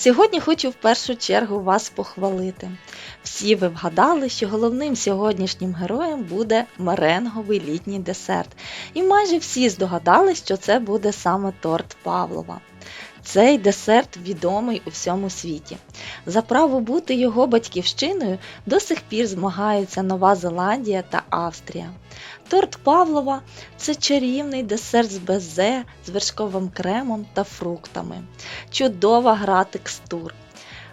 Сьогодні хочу в першу чергу вас похвалити. Всі ви вгадали, що головним сьогоднішнім героєм буде меренговий літній десерт. І майже всі здогадались, що це буде саме торт Павлова. Цей десерт відомий у всьому світі. За право бути його батьківщиною до сих пір змагаються Нова Зеландія та Австрія. Торт Павлова це чарівний десерт з безе, з вершковим кремом та фруктами. Чудова гра текстур.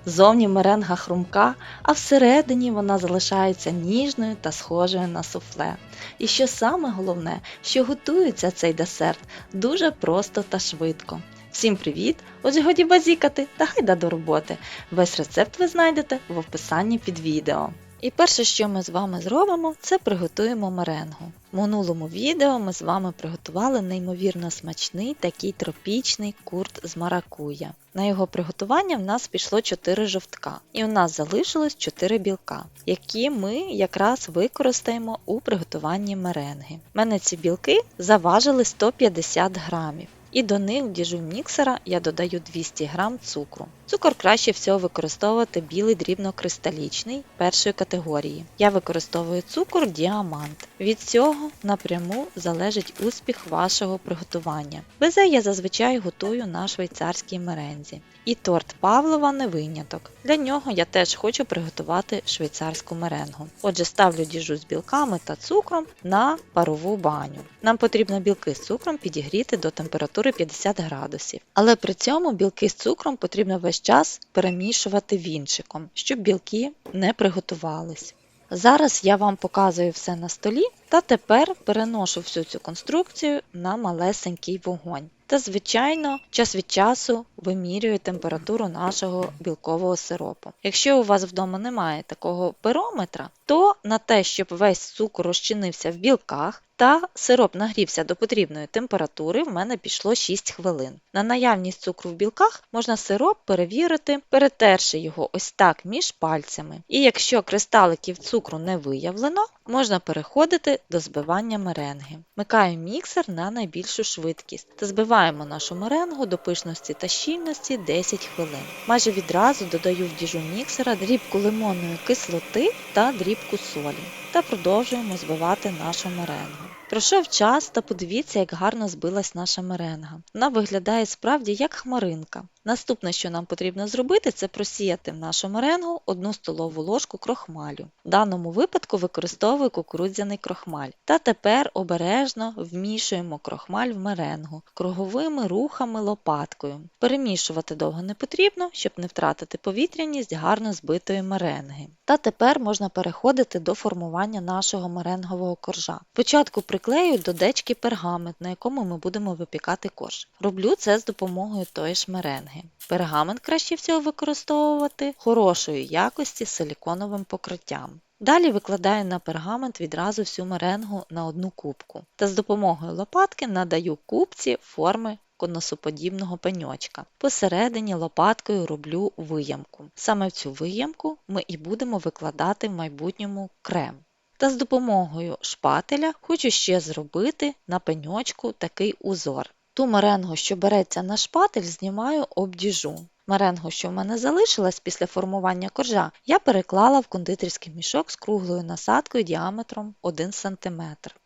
Зовні меренга хрумка, а всередині вона залишається ніжною та схожою на суфле. І що саме головне, що готується цей десерт дуже просто та швидко. Всім привіт! Отже, годі базікати та гайда до роботи. Весь рецепт ви знайдете в описанні під відео. І перше, що ми з вами зробимо, це приготуємо меренгу. В минулому відео ми з вами приготували неймовірно смачний такий тропічний курт з маракуя. На його приготування в нас пішло 4 жовтка, і у нас залишилось 4 білка, які ми якраз використаємо у приготуванні меренги. У мене ці білки заважили 150 грамів. І до них в діжу міксера я додаю 200 г цукру. Цукор краще всього використовувати білий дрібнокристалічний першої категорії. Я використовую цукор діамант. Від цього напряму залежить успіх вашого приготування. Безе я зазвичай готую на швейцарській мерензі. І торт Павлова не виняток. Для нього я теж хочу приготувати швейцарську меренгу. Отже, ставлю діжу з білками та цукром на парову баню. Нам потрібно білки з цукром підігріти до температури 50 градусів. Але при цьому білки з цукром потрібно весь час перемішувати вінчиком, щоб білки не приготувались. Зараз я вам показую все на столі та тепер переношу всю цю конструкцію на малесенький вогонь. Та, звичайно, час від часу вимірюю температуру нашого білкового сиропу. Якщо у вас вдома немає такого перометра, то на те, щоб весь цукор розчинився в білках та сироп нагрівся до потрібної температури, в мене пішло 6 хвилин. На наявність цукру в білках можна сироп перевірити, перетерши його ось так між пальцями. І якщо кристаликів цукру не виявлено, можна переходити до збивання меренги. Микаю міксер на найбільшу швидкість та збиваємо нашу меренгу до пишності та щільності 10 хвилин. Майже відразу додаю в діжу міксера дрібку лимонної кислоти та дрібку солі та продовжуємо збивати нашу меренгу. Пройшов час та подивіться, як гарно збилась наша меренга. Вона виглядає справді як хмаринка. Наступне, що нам потрібно зробити, це просіяти в нашу меренгу 1 столову ложку крохмалю. В даному випадку використовую кукурудзяний крохмаль. Та тепер обережно вмішуємо крохмаль в меренгу круговими рухами лопаткою. Перемішувати довго не потрібно, щоб не втратити повітряність гарно збитої меренги. Та тепер можна переходити до формування нашого меренгового коржа. Спочатку приклею до дечки пергамент, на якому ми будемо випікати корж. Роблю це з допомогою тої ж меренги. Пергамент краще всього використовувати хорошої якості з силіконовим покриттям. Далі викладаю на пергамент відразу всю меренгу на одну кубку та з допомогою лопатки надаю кубці форми конусоподібного пеньочка. Посередині лопаткою роблю виямку. Саме в цю виямку ми і будемо викладати в майбутньому крем. Та з допомогою шпателя хочу ще зробити на пеньочку такий узор. Ту меренгу, що береться на шпатель, знімаю обдіжу. Меренгу, що в мене залишилась після формування коржа, я переклала в кондитерський мішок з круглою насадкою діаметром 1 см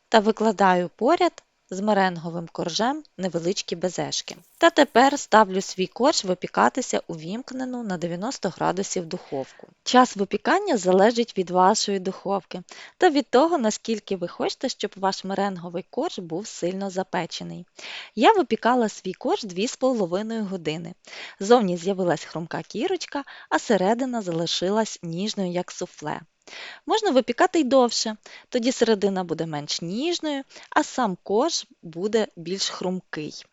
та викладаю поряд з меренговим коржем невеличкі безешки. Та тепер ставлю свій корж випікатися у вімкнену на 90 градусів духовку. Час випікання залежить від вашої духовки та від того, наскільки ви хочете, щоб ваш меренговий корж був сильно запечений. Я випікала свій корж 2,5 години. Зовні з'явилась хрумка кірочка, а середина залишилась ніжною, як суфле. Можна випікати й довше, тоді середина буде менш ніжною, а сам корж буде більш хрумкий.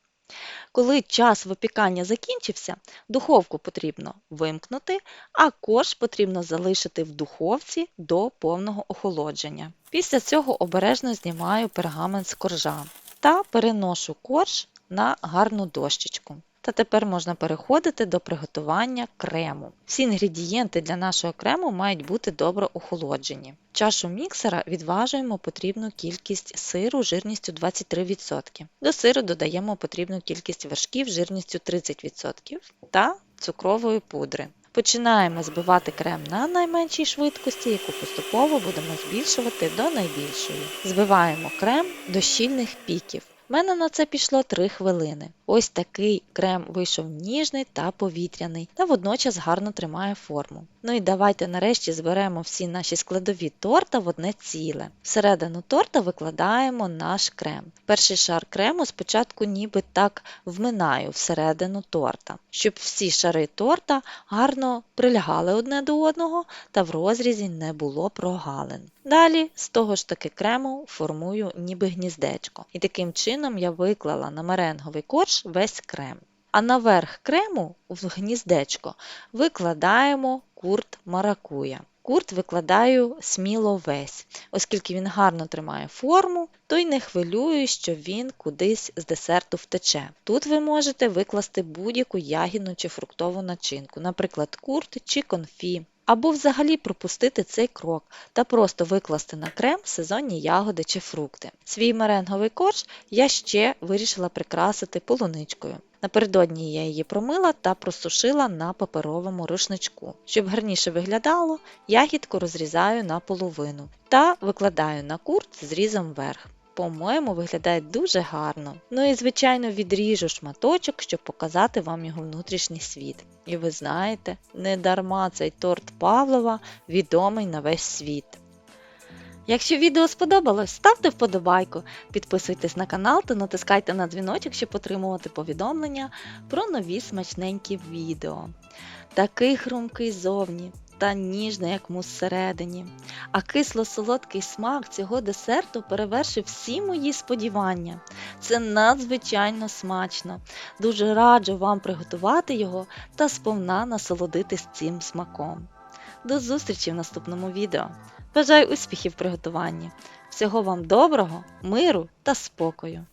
Коли час випікання закінчився, духовку потрібно вимкнути, а корж потрібно залишити в духовці до повного охолодження. Після цього обережно знімаю пергамент з коржа та переношу корж на гарну дощечку. Та тепер можна переходити до приготування крему. Всі інгредієнти для нашого крему мають бути добре охолоджені. В чашу міксера відважуємо потрібну кількість сиру жирністю 23%. До сиру додаємо потрібну кількість вершків жирністю 30% та цукрової пудри. Починаємо збивати крем на найменшій швидкості, яку поступово будемо збільшувати до найбільшої. Збиваємо крем до щільних піків. У мене на це пішло 3 хвилини. Ось такий крем вийшов ніжний та повітряний, та водночас гарно тримає форму. Ну і давайте нарешті зберемо всі наші складові торта в одне ціле. Всередину торта викладаємо наш крем. Перший шар крему спочатку ніби так вминаю всередину торта, щоб всі шари торта гарно прилягали одне до одного та в розрізі не було прогалин. Далі з того ж таки крему формую ніби гніздечко. І таким чином я виклала на меренговий корж весь крем. А наверх крему в гніздечко викладаємо курт маракуя. Курт викладаю сміло весь, оскільки він гарно тримає форму, то й не хвилюю, що він кудись з десерту втече. Тут ви можете викласти будь-яку ягідну чи фруктову начинку, наприклад, курт чи конфі. Або взагалі пропустити цей крок та просто викласти на крем сезонні ягоди чи фрукти. Свій меренговий корж я ще вирішила прикрасити полуничкою. Напередодні я її промила та просушила на паперовому рушничку. Щоб гарніше виглядало, ягідку розрізаю на половину та викладаю на курт зрізом вверх. По-моєму, виглядає дуже гарно. Ну і, звичайно, відріжу шматочок, щоб показати вам його внутрішній світ. І ви знаєте, не дарма цей торт Павлова відомий на весь світ. Якщо відео сподобалось, ставте вподобайку, підписуйтесь на канал та натискайте на дзвіночок, щоб отримувати повідомлення про нові смачненькі відео. Такий хрумкий зовні та ніжний, як мус всередині. А кисло-солодкий смак цього десерту перевершив всі мої сподівання. Це надзвичайно смачно. Дуже раджу вам приготувати його та сповна насолодитись цим смаком. До зустрічі в наступному відео. Бажаю успіхів в приготуванні. Всього вам доброго, миру та спокою!